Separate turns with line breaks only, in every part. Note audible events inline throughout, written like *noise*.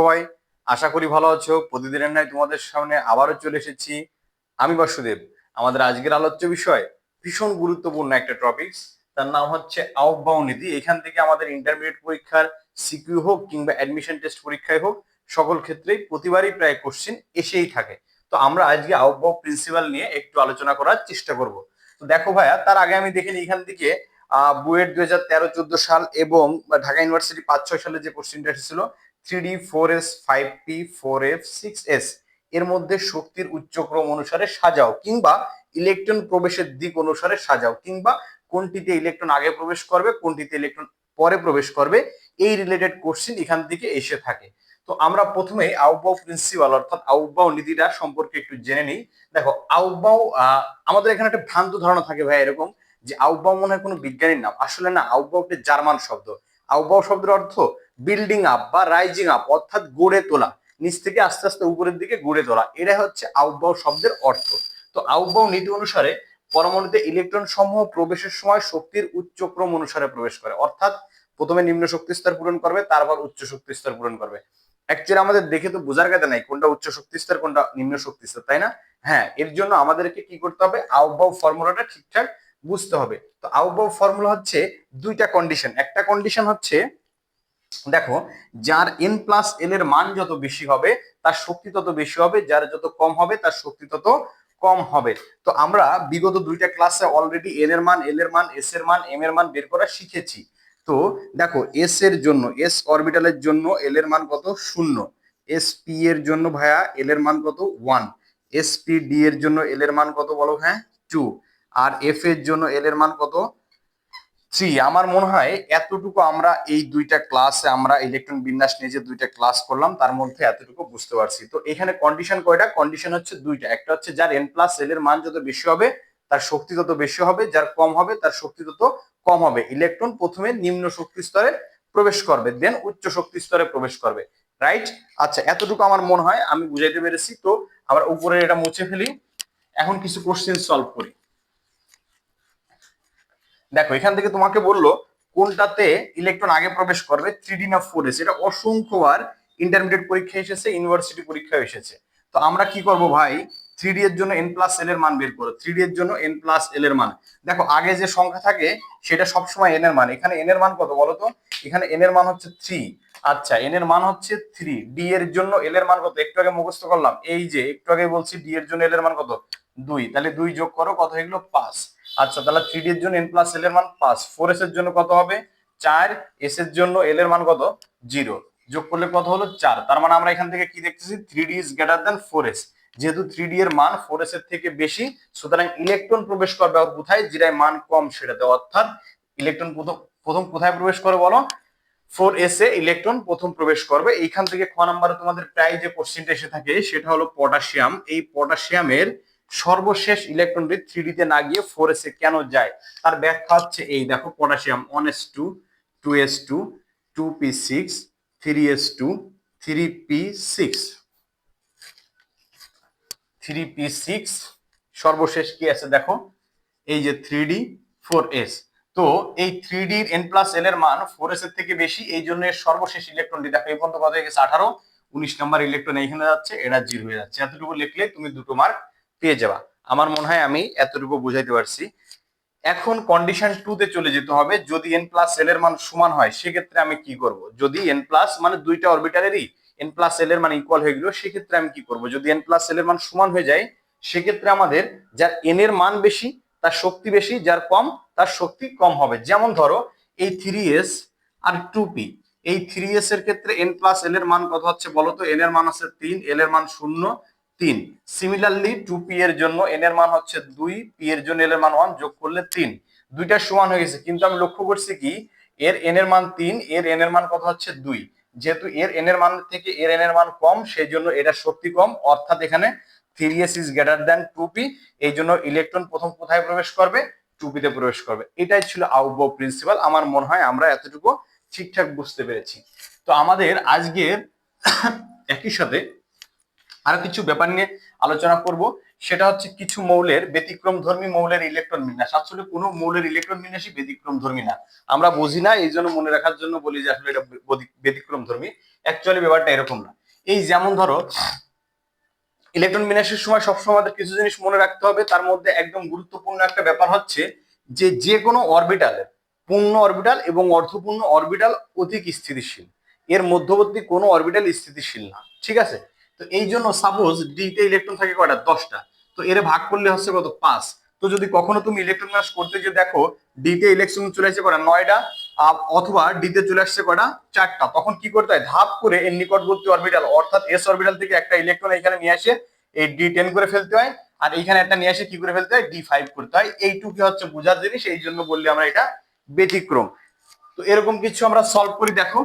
সবাই। আশা করি ভালো আছো। প্রতিদিনের ন্যায় তোমাদের সামনে আবারও চলে এসেছি আমি বাসুদেব। আমাদের আজকের আলোচ্য বিষয় ভীষণ গুরুত্বপূর্ণ একটা টপিকস তার নাম হচ্ছে আউটবাউন্ড নীতি। এখান থেকে আমাদের ইন্টারমিডিয়েট পরীক্ষার সিকিউ হোক কিংবা অ্যাডমিশন টেস্ট পরীক্ষায় হোক, সকল ক্ষেত্রেই প্রতিবারই প্রায় কোশ্চিন এসেই থাকে। তো আমরা আজকে আউটবাউ প্রিন্সিপাল নিয়ে একটু আলোচনা করার চেষ্টা করব। তো দেখো ভাইয়া, তার আগে আমি দেখিনি এখান থেকে, আহ, বুয়েট দুই সাল এবং ঢাকা ইউনিভার্সিটি পাঁচ, ছয় সালে যে কোশ্চিনটা এসেছিল three D four S five P four F six S এর মধ্যে শক্তির উচ্চক্রম অনুসারে সাজাও কিংবা ইলেকট্রন প্রবেশের দিক অনুসারে সাজাও কিংবা কোনটিতে ইলেকট্রন আগে প্রবেশ করবে, কোনটিতে ইলেকট্রন পরে প্রবেশ করবে, এই রিলেটেড কোশ্চিন এখান থেকে এসে থাকে। তো আমরা প্রথমে আউটবাউ প্রিন্সিপাল অর্থাৎ আউটবাউ নীতিটা সম্পর্কে একটু জেনে নিই। দেখো, আউটবাউ আমাদের এখানে একটা ভ্রান্ত ধারণা থাকে ভাই এরকম যে আউটবাউ মনে হয় কোনো বিজ্ঞানীর নাম। আসলে না আউটবাউ একটা জার্মান শব্দ। আউটবাউ শব্দের অর্থ বিল্ডিং আপ বা রাইজিং আপ অর্থাৎ গড়ে তোলা, নিচ থেকে আস্তে আস্তে উপরের দিকে গড়ে তোলা এটাই হচ্ছে আউটবাউ শব্দের অর্থ। তো আউটবাউ নীতি অনুসারে পরমাণুতে ইলেকট্রন সমূহ প্রবেশের সময় শক্তির উচ্চ ক্রম অনুসারে প্রবেশ করে। অর্থাৎ প্রথমে নিম্ন শক্তি স্তর পূরণ করবে, তারপর উচ্চ শক্তি স্তর পূরণ করবে। অ্যাকচুয়ালি আমাদের দেখে তো বোঝার কথা নাই, কোনটা উচ্চ শক্তি স্তর, কোনটা নিম্ন শক্তি স্তর, তাই না? হ্যাঁ এর জন্য আমাদেরকে কি করতে হবে? আউটবাউ ফর্মুলাটা ঠিকঠাক বুঝতে হবে। তো আউটবাউ ফর্মুলা হচ্ছে দুইটা কন্ডিশন একটা কন্ডিশন হচ্ছে দেখো, যার এন প্লাস এল এর মান যত বেশি হবে, তার শক্তি তত বেশি হবে, যার যত কম হবে, তার শক্তি তত কম হবে। তো আমরা বিগত দুইটা ক্লাসে অলরেডি এন এর মান এল এর মান এস এর মান এম এর মান বের করা শিখেছি। তো দেখো এস এর জন্য এস অরবিটালের জন্য এল এর মান কত? শূন্য। এস পি এর জন্য ভাইয়া এল এর মান কত? ওয়ান এস পি ডি এর জন্য এল এর মান কত বলো হ্যাঁ? টু আর এফ এর জন্য এল এর মান কত? থ্রি আমার মনে হয় এতটুকু আমরা এই দুইটা ক্লাসে আমরা ইলেকট্রন বিন্যাস নিয়ে যে দুইটা ক্লাস করলাম, তার মধ্যে এতটুকু বুঝতে পারছি। তো এখানে কন্ডিশন কয়টা? কন্ডিশন হচ্ছে দুইটা। একটা হচ্ছে যার এন প্লাস এল এর মান যত বেশি হবে, তার শক্তি তত বেশি হবে, যার কম হবে, তার শক্তি তত কম হবে। ইলেকট্রন প্রথমে নিম্ন শক্তি স্তরে প্রবেশ করবে দেন উচ্চ শক্তি স্তরে প্রবেশ করবে। রাইট আচ্ছা এতটুকু আমার মনে হয়, আমি বুঝাইতে পেরেছি। তো আমরা উপরে এটা মুছে ফেলি। এখন কিছু কোশ্চেন সলভ করি। দেখো, এখান থেকে তোমাকে বলল কোনটাতে ইলেকট্রন আগে প্রবেশ করবে? থ্রি ডি না ফোর এস এটা অসংখ্যবার ইন্টারমিডিয়েট পরীক্ষা এসেছে ইউনিভার্সিটি পরীক্ষা এসেছে। তো আমরা কি করব ভাই? থ্রি ডি এর জন্য এন প্লাস এল এর মান বের করো। থ্রি ডি এর জন্য এন প্লাস এল এর মান। দেখো, আগে যে সংখ্যা থাকে, সেটা সবসময় এন এর মান। এখানে এন এর মান কত বলো তো? এখানে এন এর মান হচ্ছে থ্রি আচ্ছা এন এর মান হচ্ছে থ্রি ডি এর জন্য এল এর মান কত? একটু আগে মুখস্থ করলাম। এই যে, একটু আগে বলছি ডি এর জন্য এল এর মান কত? দুই। তাহলে দুই যোগ করো, কত হয়ে গেলো? পাঁচ। আচ্ছা তাহলে থ্রি ডি এর জন্য এন প্লাস এল এর মান পাঁচ। ফোর এস এর জন্য কত হবে? চার। এস এর জন্য এল এর মান কত? জিরো যোগ করলে কত হলো? চার। তার মানে আমরা এখান থেকে কি দেখতেছি? Three D is greater than four S যেহেতু থ্রি ডি এর মান ফোর এস এর থেকে বেশি, সুতরাং ইলেকট্রন প্রবেশ করবে কোথায়? যেটাই মান কম সেটাতে। অর্থাৎ ইলেকট্রন প্রথম প্রথম কোথায় প্রবেশ করে বলো? ফোর এস এ ইলেকট্রন প্রথম প্রবেশ করবে। এইখান থেকে খ নাম্বারে তোমাদের প্রায় যে কোশ্চেনটা এসে থাকে, সেটা হলো পটাশিয়াম এই পটাশিয়ামের সর্বশেষ ইলেকট্রনটি থ্রি ডিতে না গিয়ে ফোর এস এ কেন যায়? তার ব্যাখ্যা হচ্ছে এই, দেখো, potassium one S two two S two two P six three S two three P six three P six সর্বশেষ কি আছে দেখো? এই যে থ্রি ডি ফোর এস তো এই থ্রি ডির এন প্লাস এল এর মান ফোর এস এর থেকে বেশি, এই জন্য সর্বশেষ ইলেকট্রনটি দেখো, এই পর্যন্ত কত হয়ে গেছে? আঠারো। উনিশ নাম্বার ইলেকট্রন এইখানে যাচ্ছে এটা জিরো হয়ে যাচ্ছে। এতটুকু লিখলে তুমি দুটো মার্ক পেয়ে যাবা। আমার মনে হয় আমি এতটুকু বুঝাইতে পারছি। এখন কন্ডিশন টু তে চলে যেতে হবে। যদি এন প্লাস এল এর মান সমান হয়, সেক্ষেত্রে আমি কি করব? যদি এন প্লাস মানে দুইটা অরবিটালেরই এন প্লাস এল এর মান ইকুয়াল হয়ে গেল, সেক্ষেত্রে আমি কি করব? যদি এন প্লাস এল এর মান সমান হয়ে যায়, সেক্ষেত্রে আমাদের যার এন এর মান বেশি, তার শক্তি বেশি, যার কম, তার শক্তি কম হবে। যেমন ধরো, এই থ্রি এস আর টু পি এই থ্রি এস এর ক্ষেত্রে এন প্লাস এল এর মান কত হচ্ছে বলতো? এন এর মান আছে তিন এল এর মান শূন্য তিন। সিমিলারলি টু পি এর জন্য এন এর মান হচ্ছে দুই পি এর জন্য এল এর মান ওয়ান যোগ করলে তিন। দুইটা সমান হয়ে গেছে, কিন্তু আমি লক্ষ্য করছি কি, এর এন এর মান তিন, এর এন এর মান কত হচ্ছে দুই। যেহেতু এর এন এর মান থেকে এর এন এর মান কম সেই জন্য এটা শক্তি কম, অর্থাৎ এখানে three S is greater than two P এই জন্য ইলেকট্রন প্রথম কোথায় প্রবেশ করবে? টু পিতে প্রবেশ করবে। এটাই ছিল আউটবো প্রিন্সিপাল আমার মনে হয় আমরা এতটুকু ঠিকঠাক বুঝতে পেরেছি। তো আমাদের আজকের *coughs* একই সাথে আরও কিছু ব্যাপার নিয়ে আলোচনা করব। সেটা হচ্ছে কিছু মৌলের ব্যতিক্রম ধর্মী মৌলের ইলেকট্রন বিন্যাস। আসলে কোনো মৌলের ইলেকট্রন বিন্যাসই ব্যতিক্রম ধর্মী না। আমরা বুঝি না এই জন্য মনে রাখার জন্য বলি যে আসলে এটা ব্যতিক্রম ধর্মী। অ্যাকচুয়ালি ব্যাপারটা এরকম না। এই যেমন ধরো ইলেকট্রন বিন্যাসের সময় সবসময় আমাদের কিছু জিনিস মনে রাখতে হবে। তার মধ্যে একদম গুরুত্বপূর্ণ একটা ব্যাপার হচ্ছে যে যে কোনো অরবিটালের পূর্ণ অরবিটাল এবং অর্ধপূর্ণ অরবিটাল অধিক স্থিতিশীল। এর মধ্যবর্তী কোনো অরবিটাল স্থিতিশীল না। ঠিক আছে? তো এই জন্য সাপোজ ডিতে ইলেকট্রন থাকে কয়টা? দশটা। তো এর ভাগ করলে হচ্ছে কত? পাঁচ। তো যদি কখনো তুমি ইলেকট্রন বিন্যাস করতে গিয়ে দেখো ডিতে ইলেকট্রন চলে আসছে কটা নয়টা। অথবা ডিতে চলে আসছে কটা চারটা। তখন কি করতে হয়? ধাপ করে এর নিকটবর্তী অরবিটাল অর্থাৎ এস অরবিটাল থেকে একটা ইলেকট্রন এখানে নিয়ে আসে, এই ডি টেন করে ফেলতে হয়। আর এইখানে একটা নিয়ে আসে, কি করে ফেলতে হয়? ডি ফাইভ করতে হয়। এইটুকু হচ্ছে বোঝার জিনিস। এই জন্য বললে আমরা এটা ব্যতিক্রম। তো এরকম কিছু আমরা সলভ করি। দেখো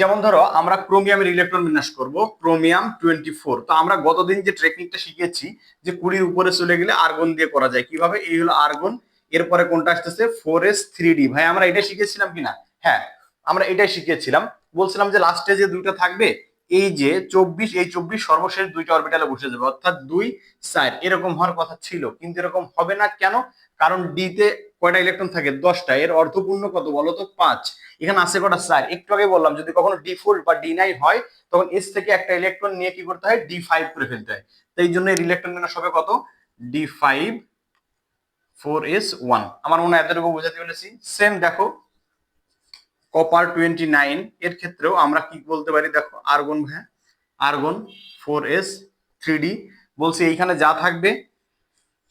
যেমন ধরো, আমরা ক্রোমিয়ামের ইলেকট্রন বিন্যাস করব ক্রোমিয়াম টোয়েন্টি ফোর তো আমরা গতদিন যে ট্রেকিংটা শিখেছি যে কুড়ির উপরে চলে গেলে আর্গন দিয়ে করা যায়। কীভাবে? এই হলো আর্গন এরপরে কোনটা আসতেছে? ফোর এস থ্রি ডি ভাই, আমরা এটা শিখেছিলাম কিনা? হ্যাঁ আমরা এটাই শিখেছিলাম। বলছিলাম যে লাস্টে যে দুইটা থাকবে এই যে চব্বিশ, এই চব্বিশ সর্বশেষ দুইটা অরবিটালে বসে যাবে, অর্থাৎ দুই সাইড এরকম হওয়ার কথা ছিল, কিন্তু এরকম হবে না কেন? কারণ ডি তে কয়টা ইলেকট্রন থাকে? দশটা। এর অর্থপূর্ণ কত বলো তো? পাঁচ। এখানে আছে কটা সাইড একটু আগে বললাম, যদি কখনো ডি ফোর বা ডি নাইন হয়, তখন এস থেকে একটা ইলেকট্রন নিয়ে কি করতে হয়? ডি ফাইভ করে ফেলতে হয়। তো এই জন্য এর ইলেকট্রন বিন্যাস হবে কত? D five four S one আমার মনে হয় এতটুকু বোঝাতে পেরেছি। সেম দেখো। কপার টোয়েন্টি নাইন এর ক্ষেত্রেও আমরা কি বলতে পারি? দেখো আর্গন হ্যাঁ argon four S three D বলছি এইখানে যা থাকবে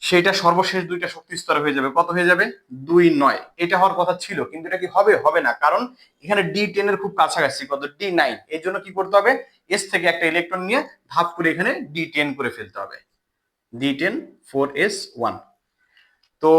সেটা সর্বশেষ দুইটা শক্তি স্তর হয়ে যাবে। কত হয়ে যাবে? দুই নয়। এটা হওয়ার কথা ছিল, কিন্তু এটা কি হবে? হবে না, কারণ এখানে ডি টেন এর খুব কাছাকাছি, কত? ডি নাইন এই জন্য কি করতে হবে? এস থেকে একটা ইলেকট্রন নিয়ে ধাপ করে এখানে ডি টেন করে ফেলতে হবে। D ten four S one তো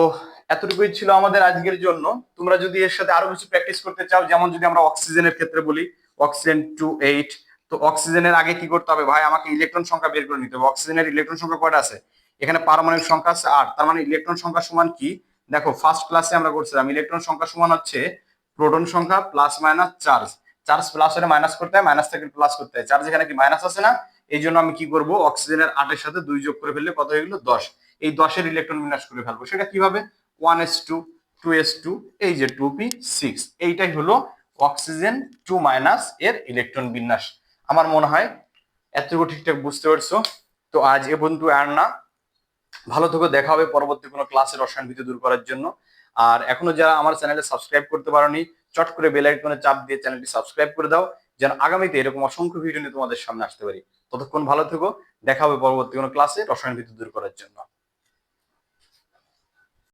এতটুকুই ছিল আমাদের আজকের জন্য। তোমরা যদি এর সাথে আরও কিছু প্র্যাকটিস করতে চাও, যেমন যদি আমরা অক্সিজেনের ক্ষেত্রে বলি অক্সিজেন টু এইট তো অক্সিজেনের আগে কি করতে হবে? ভাই, আমাকে ইলেকট্রন সংখ্যা বের করে নিতে হবে। অক্সিজেনের ইলেকট্রন সংখ্যা কয়টা আছে? এখানে পারমাণবিক সংখ্যা আছে আট। তার মানে ইলেকট্রন সংখ্যা সমান কি? দেখো ফার্স্ট ক্লাসে আমরা করছিলাম ইলেকট্রন সংখ্যা সমান হচ্ছে প্রোটন সংখ্যা plus minus charge charge plus হলে মাইনাস করতে হয় মাইনাস থেকে প্লাস করতে হয়। চার্জ এখানে কি মাইনাস আছে না? এই জন্য আমি কি করব? অক্সিজেনের আটের সাথে দুই যোগ করে ফেললে কত হয়ে গেলো? দশ। এই দশের ইলেকট্রন বিন্যাস করে ফেলব। সেটা কীভাবে? One S two two S two এই যে টু পি সিক্স এইটাই হলো অক্সিজেন টু মাইনাস এর ইলেকট্রন বিন্যাস। আমার মনে হয় এতটুকু ঠিকঠাক বুঝতে পারছ। তো আজ এ পর্যন্ত আর না। ভালো থেকো, দেখা হবে পরবর্তী কোনো ক্লাসে রসায়ন ভীতি দূর করার জন্য। আর এখনও যারা আমার চ্যানেলে সাবস্ক্রাইব করতে পারোনি, চট করে বেল আইকনে চাপ দিয়ে চ্যানেলটি সাবস্ক্রাইব করে দাও, যেন আগামীতে এরকম অসংখ্য ভিডিও নিয়ে তোমাদের সামনে আসতে পারি। ততক্ষণ ভালো থেকো, দেখা হবে পরবর্তী কোনো ক্লাসে রসায়ন ভীতি দূর করার জন্য।